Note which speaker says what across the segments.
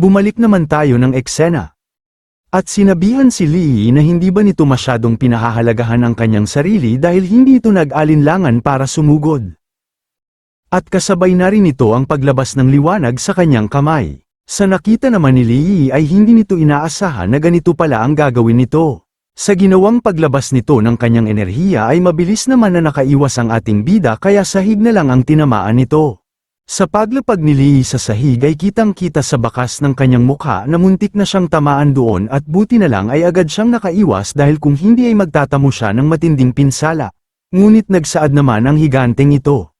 Speaker 1: Bumalik naman tayo ng eksena. At sinabihan si Lee na hindi ba nito masyadong pinahahalagahan ang kanyang sarili dahil hindi ito nag-alinlangan para sumugod. At kasabay na rin ito ang paglabas ng liwanag sa kanyang kamay. Sa nakita naman ni Lee ay hindi nito inaasahan na ganito pala ang gagawin nito. Sa ginawang paglabas nito ng kanyang enerhiya ay mabilis naman na nakaiwas ang ating bida kaya sahig na lang ang tinamaan nito. Sa paglapag ni Lee sa sahig ay kitang-kita sa bakas ng kanyang mukha na muntik na siyang tamaan doon at buti na lang ay agad siyang nakaiwas dahil kung hindi ay magtatamo siya ng matinding pinsala. Ngunit nagsaad naman ang higanteng ito.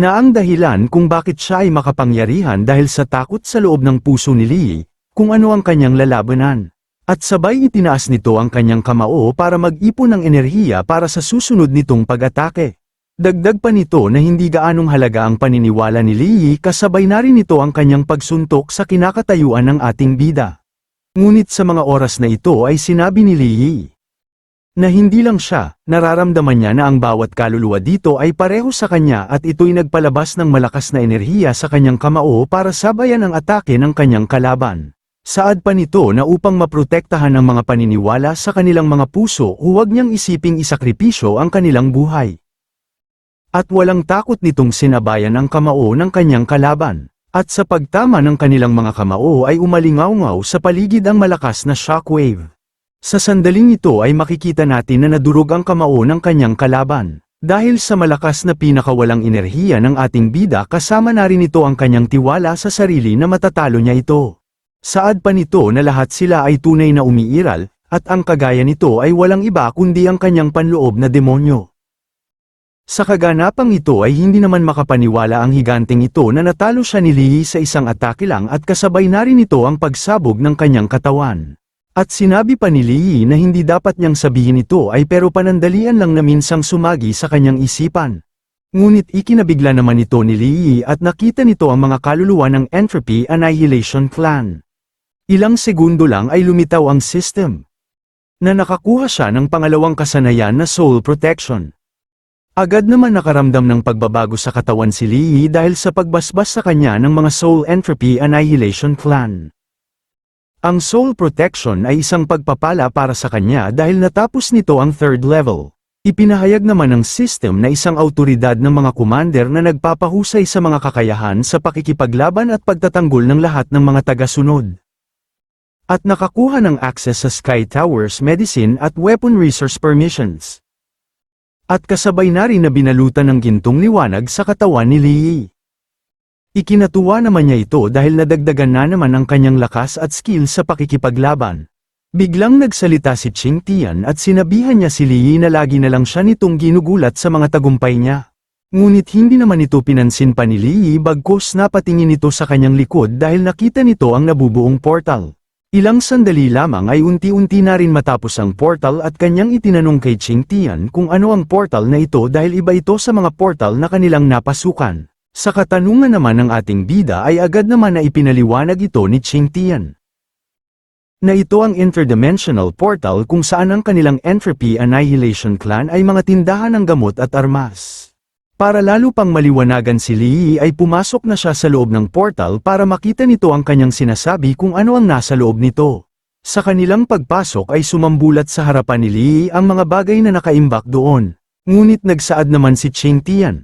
Speaker 1: Na ang dahilan kung bakit siya ay makapangyarihan dahil sa takot sa loob ng puso ni Lee, kung ano ang kanyang lalabanan. At sabay itinaas nito ang kanyang kamao para mag-ipon ng enerhiya para sa susunod nitong pag-atake. Dagdag pa nito na hindi gaanong halaga ang paniniwala ni Lee kasabay na rin ito ang kanyang pagsuntok sa kinakatayuan ng ating bida. Ngunit sa mga oras na ito ay sinabi ni Lee na hindi lang siya, nararamdaman niya na ang bawat kaluluwa dito ay pareho sa kanya at ito'y nagpalabas ng malakas na enerhiya sa kanyang kamao para sabayan ang atake ng kanyang kalaban. Saad pa nito na upang maprotektahan ang mga paniniwala sa kanilang mga puso huwag niyang isiping isakripisyo ang kanilang buhay. At walang takot nitong sinabayan ang kamao ng kanyang kalaban. At sa pagtama ng kanilang mga kamao ay umalingaw-ngaw sa paligid ang malakas na shockwave. Sa sandaling ito ay makikita natin na nadurog ang kamao ng kanyang kalaban. Dahil sa malakas na pinakawalang enerhiya ng ating bida kasama na rin ito ang kanyang tiwala sa sarili na matatalo niya ito. Saad pa nito na lahat sila ay tunay na umiiral, at ang kagaya nito ay walang iba kundi ang kanyang panloob na demonyo. Sa kaganapang ito ay hindi naman makapaniwala ang higanteng ito na natalo siya ni Lee sa isang atake lang at kasabay na rin ito ang pagsabog ng kanyang katawan. At sinabi pa ni Lee na hindi dapat niyang sabihin ito ay pero panandalian lang na minsang sumagi sa kanyang isipan. Ngunit ikinabigla naman ito ni Lee at nakita nito ang mga kaluluwa ng Entropy Annihilation Clan. Ilang segundo lang ay lumitaw ang system. Na nakakuha siya ng pangalawang kasanayan na Soul Protection. Agad naman nakaramdam ng pagbabago sa katawan si Lee dahil sa pagbasbas sa kanya ng mga Soul Entropy Annihilation Clan. Ang Soul Protection ay isang pagpapala para sa kanya dahil natapos nito ang third level. Ipinahayag naman ng system na isang autoridad ng mga commander na nagpapahusay sa mga kakayahan sa pakikipaglaban at pagtatanggol ng lahat ng mga tagasunod. At nakakuha ng access sa Sky Towers Medicine at Weapon Resource Permissions. At kasabay na rin na binalutan ng gintong liwanag sa katawan ni Lee. Ikinatuwa naman niya ito dahil nadagdagan na naman ang kanyang lakas at skill sa pakikipaglaban. Biglang nagsalita si Ching Tian at sinabihan niya si Lee na lagi na lang siya nitong ginugulat sa mga tagumpay niya. Ngunit hindi naman ito pinansin pa ni Lee bagkos napatingin ito sa kanyang likod dahil nakita nito ang nabubuong portal. Ilang sandali lamang ay unti-unti na rin matapos ang portal at kanyang itinanong kay Ching Tian kung ano ang portal na ito dahil iba ito sa mga portal na kanilang napasukan. Sa katanungan naman ng ating bida ay agad naman na ipinaliwanag ito ni Ching Tian. Na ito ang interdimensional portal kung saan ang kanilang Entropy Annihilation Clan ay mga tindahan ng gamot at armas. Para lalo pang maliwanagan si Lee ay pumasok na siya sa loob ng portal para makita nito ang kanyang sinasabi kung ano ang nasa loob nito. Sa kanilang pagpasok ay sumambulat sa harapan ni Lee ang mga bagay na nakaimbak doon. Ngunit nagsaad naman si Ching Tian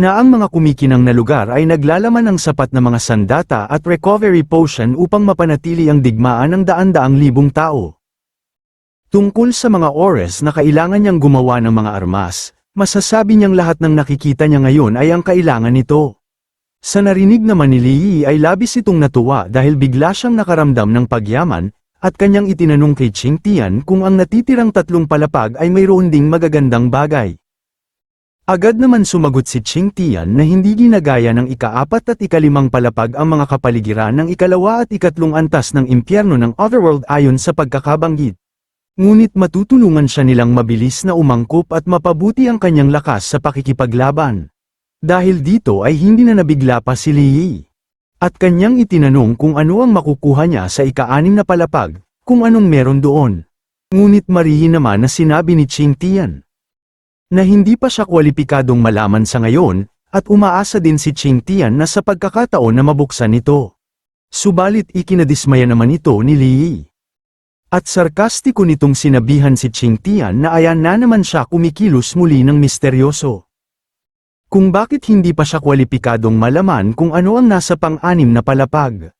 Speaker 1: na ang mga kumikinang na lugar ay naglalaman ng sapat na mga sandata at recovery potion upang mapanatili ang digmaan ng daan-daang libong tao. Tungkol sa mga ores na kailangan niyang gumawa ng mga armas, masasabi niyang lahat ng nakikita niya ngayon ay ang kailangan nito. Sa narinig naman ni Lee ay labis itong natuwa dahil bigla siyang nakaramdam ng pagyaman, at kanyang itinanong kay Ching Tian kung ang natitirang tatlong palapag ay mayroon ding magagandang bagay. Agad naman sumagot si Ching Tian na hindi ginagaya ng ikaapat at ikalimang palapag ang mga kapaligiran ng ikalawa at ikatlong antas ng impyerno ng Otherworld ayon sa pagkakabanggit. Ngunit matutulungan siya nilang mabilis na umangkop at mapabuti ang kanyang lakas sa pakikipaglaban. Dahil dito ay hindi na nabigla pa si Lee. At kanyang itinanong kung ano ang makukuha niya sa ika-anim na palapag, kung anong meron doon. Ngunit marihin naman na sinabi ni Ching Tian na hindi pa siya kwalipikadong malaman sa ngayon, at umaasa din si Ching Tian na sa pagkakataon na mabuksan ito. Subalit ikinadismaya naman ito ni Li. At sarkastiko nitong sinabihan si Ching Tian na ayan na naman siya kumikilos muli ng misteryoso. Kung bakit hindi pa siya kwalipikadong malaman kung ano ang nasa pang-anim na palapag.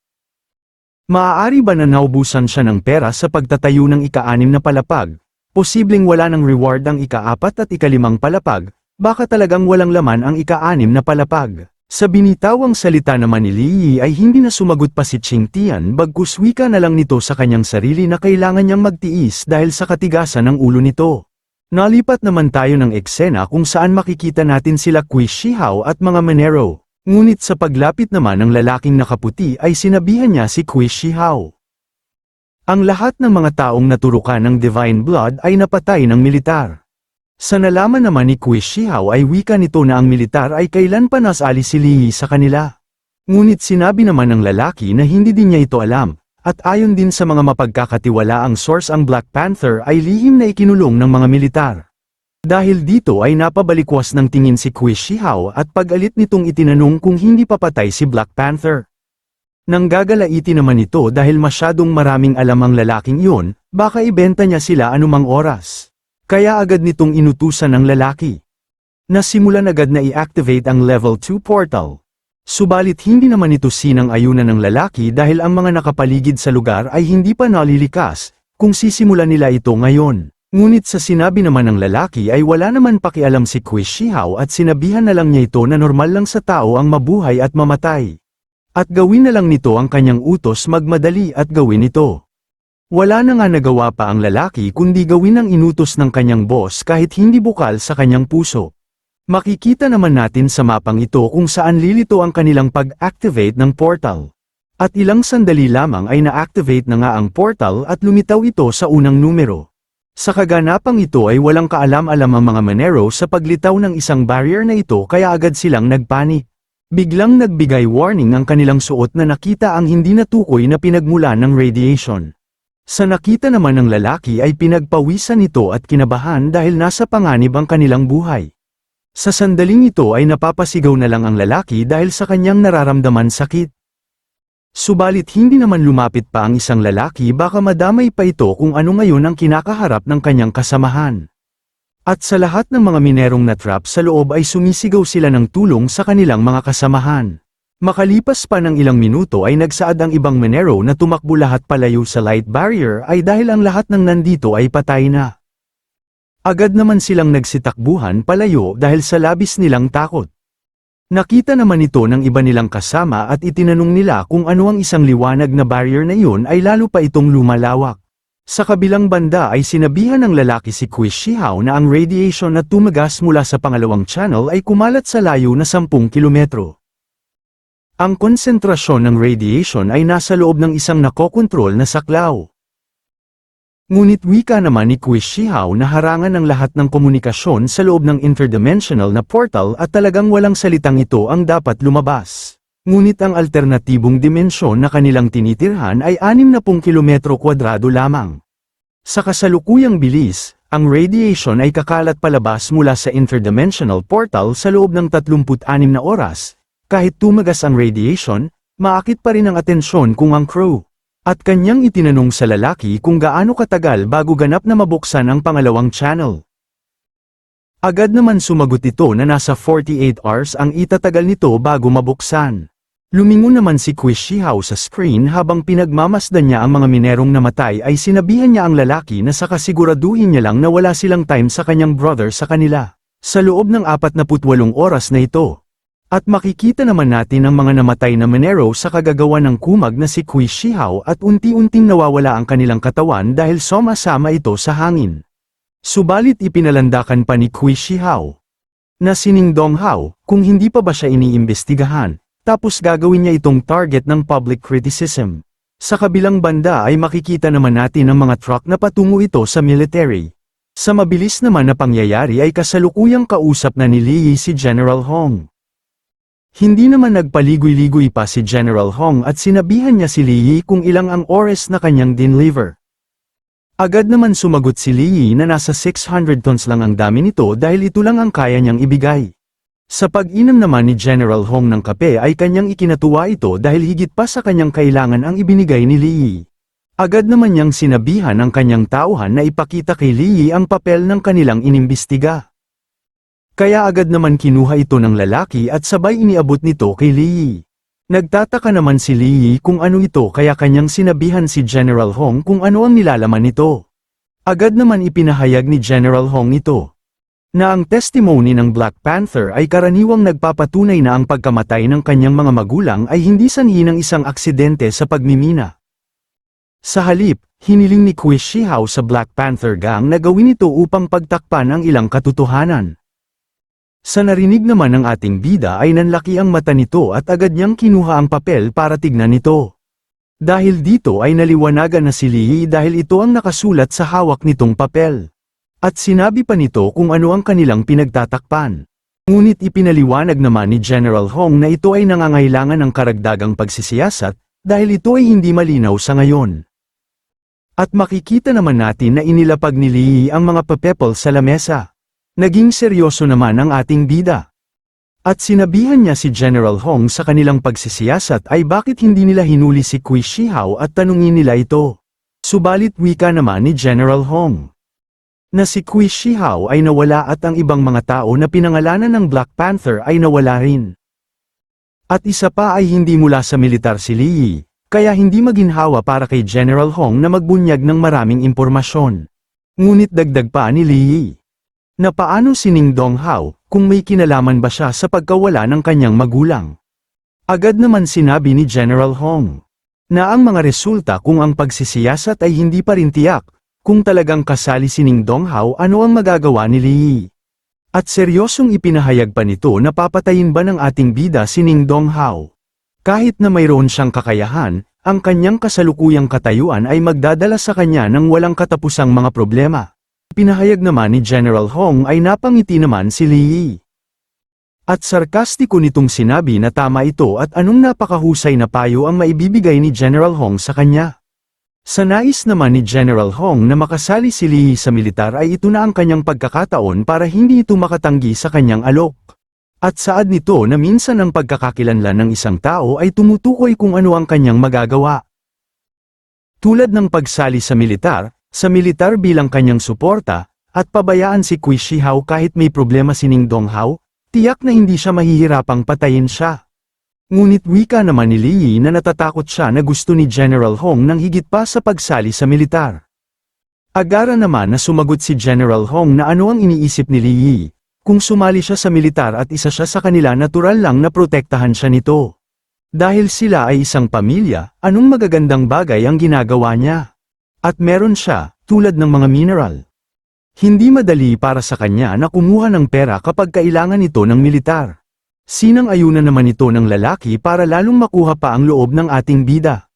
Speaker 1: Maaari ba na naubusan siya ng pera sa pagtatayo ng ika-anim na palapag? Posibleng wala ng reward ang ika-apat at ikalimang palapag, baka talagang walang laman ang ika-anim na palapag. Sa binitawang salita naman ni Li ay hindi na sumagot pa si Ching Tian bagkus wika na lang nito sa kanyang sarili na kailangan niyang magtiis dahil sa katigasan ng ulo nito. Nalipat naman tayo ng eksena kung saan makikita natin sila Kui Shihao at mga Manero. Ngunit sa paglapit naman ng lalaking nakaputi ay sinabihan niya si Kui Shihao. Ang lahat ng mga taong naturukan ng Divine Blood ay napatay ng militar. Sa nalaman naman ni Kui Shihao ay wika nito na ang militar ay kailan pa nasali si Li sa kanila. Ngunit sinabi naman ng lalaki na hindi din niya ito alam, at ayon din sa mga mapagkakatiwala ang source ang Black Panther ay lihim na ikinulong ng mga militar. Dahil dito ay napabalikwas ng tingin si Kui Shihao at pag-alit nitong itinanong kung hindi papatay si Black Panther. Nang gagalaiti naman ito dahil masyadong maraming alam ang lalaking iyon, baka ibenta niya sila anumang oras. Kaya agad nitong inutusan ng lalaki. Nasimulan agad na i-activate ang level 2 portal. Subalit hindi naman ito sinang ayunan ng lalaki dahil ang mga nakapaligid sa lugar ay hindi pa nalilikas, kung sisimulan nila ito ngayon. Ngunit sa sinabi naman ng lalaki ay wala naman pakialam si Kui Shihao at sinabihan na lang niya ito na normal lang sa tao ang mabuhay at mamatay. At gawin na lang nito ang kanyang utos magmadali at gawin ito. Wala na nga nagawa pa ang lalaki kundi gawin ang inutos ng kanyang boss kahit hindi bukal sa kanyang puso. Makikita naman natin sa mapang ito kung saan lilito ang kanilang pag-activate ng portal. At ilang sandali lamang ay na-activate na nga ang portal at lumitaw ito sa unang numero. Sa kaganapang ito ay walang kaalam-alam ang mga Manero sa paglitaw ng isang barrier na ito kaya agad silang nagpanik. Biglang nagbigay warning ang kanilang suot na nakita ang hindi natukoy na pinagmulan ng radiation. Sa nakita naman ng lalaki ay pinagpawisan ito at kinabahan dahil nasa panganib ang kanilang buhay. Sa sandaling ito ay napapasigaw na lang ang lalaki dahil sa kanyang nararamdaman sakit. Subalit hindi naman lumapit pa ang isang lalaki baka madamay pa ito kung ano ngayon ang kinakaharap ng kanyang kasamahan. At sa lahat ng mga minerong natrap sa loob ay sumisigaw sila ng tulong sa kanilang mga kasamahan. Makalipas pa ng ilang minuto ay nagsaad ang ibang Menero na tumakbo lahat palayo sa light barrier ay dahil ang lahat ng nandito ay patay na. Agad naman silang nagsitakbuhan palayo dahil sa labis nilang takot. Nakita naman ito ng iba nilang kasama at itinanong nila kung ano ang isang liwanag na barrier na iyon ay lalo pa itong lumalawak. Sa kabilang banda ay sinabihan ng lalaki si Kui Shihao na ang radiation na tumagas mula sa pangalawang channel ay kumalat sa layo na 10 kilometro. Ang konsentrasyon ng radiation ay nasa loob ng isang nakokontrol na saklaw. Ngunit wika naman ni Kui Shihao na harangan ang lahat ng komunikasyon sa loob ng interdimensional na portal at talagang walang salitang ito ang dapat lumabas. Ngunit ang alternatibong dimensyon na kanilang tinitirhan ay 60 kilometro kwadrado lamang. Sa kasalukuyang bilis, ang radiation ay kakalat palabas mula sa interdimensional portal sa loob ng 36 na oras, kahit tumagas ang radiation, maakit pa rin ang atensyon kung ang crew. At kanyang itinanong sa lalaki kung gaano katagal bago ganap na mabuksan ang pangalawang channel. Agad naman sumagot ito na nasa 48 hours ang itatagal nito bago mabuksan. Lumingon naman si Kui Shihao sa screen habang pinagmamasdan niya ang mga minerong namatay ay sinabihan niya ang lalaki na sa kasiguraduhin niya lang na wala silang time sa kanyang brother sa kanila. Sa loob ng 48 oras na ito, at makikita naman natin ang mga namatay na Manero sa kagagawa ng kumag na si Kui Shihao at unti-unting nawawala ang kanilang katawan dahil soma-sama ito sa hangin. Subalit ipinalandakan pa ni Kui Shihao na sining Dong Hao kung hindi pa ba siya iniimbestigahan, tapos gagawin niya itong target ng public criticism. Sa kabilang banda ay makikita naman natin ang mga truck na patungo ito sa military. Sa mabilis naman na pangyayari ay kasalukuyang kausap na ni Li si General Hong. Hindi naman nagpaligoy-ligoy pa si General Hong at sinabihan niya si Li kung ilang ang oras na kanyang dinliver. Agad naman sumagot si Li na nasa 600 tons lang ang dami nito dahil ito lang ang kaya niyang ibigay. Sa pag-inom naman ni General Hong ng kape ay kanyang ikinatuwa ito dahil higit pa sa kanyang kailangan ang ibinigay ni Lee. Agad naman niyang sinabihan ang kanyang tauhan na ipakita kay Lee ang papel ng kanilang inimbestiga. Kaya agad naman kinuha ito ng lalaki at sabay iniabot nito kay Lee. Nagtataka naman si Lee kung ano ito kaya kanyang sinabihan si General Hong kung ano ang nilalaman nito. Agad naman ipinahayag ni General Hong ito. Na ang testimony ng Black Panther ay karaniwang nagpapatunay na ang pagkamatay ng kanyang mga magulang ay hindi sanhi ng isang aksidente sa pagmimina. Sa halip, hiniling ni Kui Shihao sa Black Panther gang na gawin ito upang pagtakpan ang ilang katotohanan. Sa narinig naman ng ating bida ay nanlaki ang mata nito at agad niyang kinuha ang papel para tignan ito. Dahil dito ay naliwanagan na si Lee dahil ito ang nakasulat sa hawak nitong papel. At sinabi pa nito kung ano ang kanilang pinagtatakpan. Ngunit ipinaliwanag naman ni General Hong na ito ay nangangailangan ng karagdagang pagsisiyasat, dahil ito ay hindi malinaw sa ngayon. At makikita naman natin na inilapag ni Lee ang mga papepol sa lamesa. Naging seryoso naman ang ating bida. At sinabihan niya si General Hong sa kanilang pagsisiyasat ay bakit hindi nila hinuli si Kui Shihao at tanungin nila ito. Subalit wika naman ni General Hong. Na si Kui Shihao ay nawala at ang ibang mga tao na pinangalanan ng Black Panther ay nawala rin. At isa pa ay hindi mula sa militar si Lee, kaya hindi maginhawa para kay General Hong na magbunyag ng maraming impormasyon. Ngunit dagdag pa ni Lee. Na paano si Ning Donghao, kung may kinalaman ba siya sa pagkawala ng kanyang magulang? Agad naman sinabi ni General Hong. Na ang mga resulta kung ang pagsisiyasat ay hindi pa rin tiyak, kung talagang kasali si Ning Donghao ano ang magagawa ni Lee. At seryosong ipinahayag pa nito na papatayin ba ng ating bida si Ning Donghao. Kahit na mayroon siyang kakayahan, ang kanyang kasalukuyang katayuan ay magdadala sa kanya ng walang katapusang mga problema. Pinahayag naman ni General Hong ay napangiti naman si Lee. At sarkastiko nitong sinabi na tama ito at anong napakahusay na payo ang maibibigay ni General Hong sa kanya. Sa nais naman ni General Hong na makasali si Lee sa militar ay ito na ang kanyang pagkakataon para hindi ito makatanggi sa kanyang alok. At saad nito na minsan ang pagkakakilanlan ng isang tao ay tumutukoy kung ano ang kanyang magagawa. Tulad ng pagsali sa militar, sa militar bilang kanyang suporta, at pabayaan si Kui Shihao kahit may problema si Ning Donghao, tiyak na hindi siya mahihirapang patayin siya. Ngunit wika naman ni Lee na natatakot siya na gusto ni General Hong nang higit pa sa pagsali sa militar. Agara naman na sumagot si General Hong na ano ang iniisip ni Lee. Kung sumali siya sa militar at isa siya sa kanila natural lang na protektahan siya nito. Dahil sila ay isang pamilya, anong magagandang bagay ang ginagawa niya? At meron siya, tulad ng mga mineral. Hindi madali para sa kanya na kumuha ng pera kapag kailangan ito ng militar. Sinang ayunan naman ito ng lalaki para lalong makuha pa ang loob ng ating bida.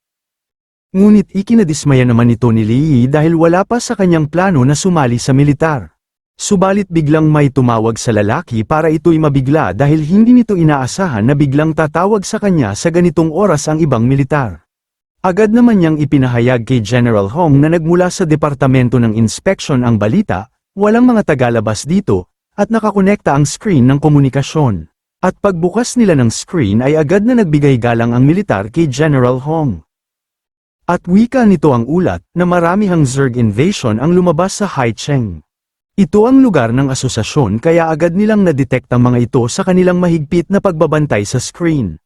Speaker 1: Ngunit ikinadismaya naman ito ni Lee dahil wala pa sa kanyang plano na sumali sa militar. Subalit biglang may tumawag sa lalaki para ito'y mabigla dahil hindi nito inaasahan na biglang tatawag sa kanya sa ganitong oras ang ibang militar. Agad naman niyang ipinahayag kay General Hong na nagmula sa Departamento ng Inspection ang balita, walang mga tagalabas dito, at nakakonekta ang screen ng komunikasyon. At pagbukas nila ng screen ay agad na nagbigay galang ang militar kay General Hong. At wika nito ang ulat na maramihang Zerg invasion ang lumabas sa Haicheng. Ito ang lugar ng asosasyon kaya agad nilang nadetect ang mga ito sa kanilang mahigpit na pagbabantay sa screen.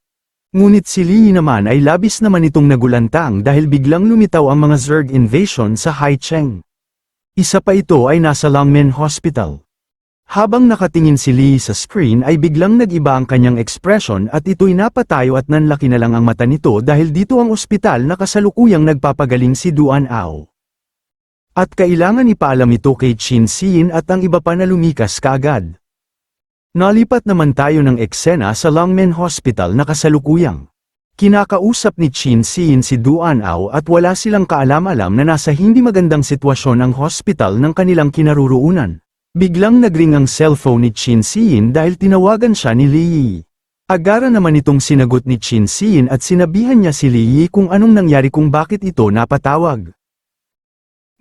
Speaker 1: Ngunit si Lee naman ay labis naman itong nagulantang dahil biglang lumitaw ang mga Zerg invasion sa Haicheng. Isa pa ito ay nasa Longmen Hospital. Habang nakatingin si Lee sa screen ay biglang nag-iba ang kanyang ekspresyon at ito'y napatayo at nanlaki na lang ang mata nito dahil dito ang ospital na kasalukuyang nagpapagaling si Duan Ao. At kailangan ipaalam ito kay Chin Sin at ang iba pa na lumikas kaagad. Nalipat naman tayo ng eksena sa Longmen Hospital na kasalukuyang. Kinakausap ni Chin Sin si Duan Ao at wala silang kaalam-alam na nasa hindi magandang sitwasyon ang hospital ng kanilang kinaruruunan. Biglang nagring ang cellphone ni Chin Sin dahil tinawagan siya ni Lee. Agara naman itong sinagot ni Chin Sin at sinabihan niya si Lee kung anong nangyari kung bakit ito napatawag.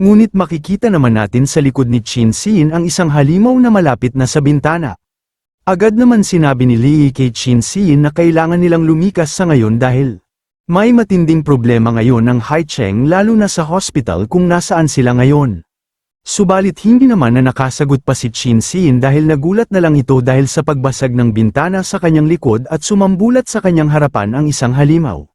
Speaker 1: Ngunit makikita naman natin sa likod ni Chin Sin ang isang halimaw na malapit na sa bintana. Agad naman sinabi ni Lee kay Chin Sin na kailangan nilang lumikas sa ngayon dahil may matinding problema ngayon ng Hai Cheng lalo na sa hospital kung nasaan sila ngayon. Subalit hindi naman na nakasagot pa si Chin Sin dahil nagulat na lang ito dahil sa pagbasag ng bintana sa kanyang likod at sumambulat sa kanyang harapan ang isang halimaw.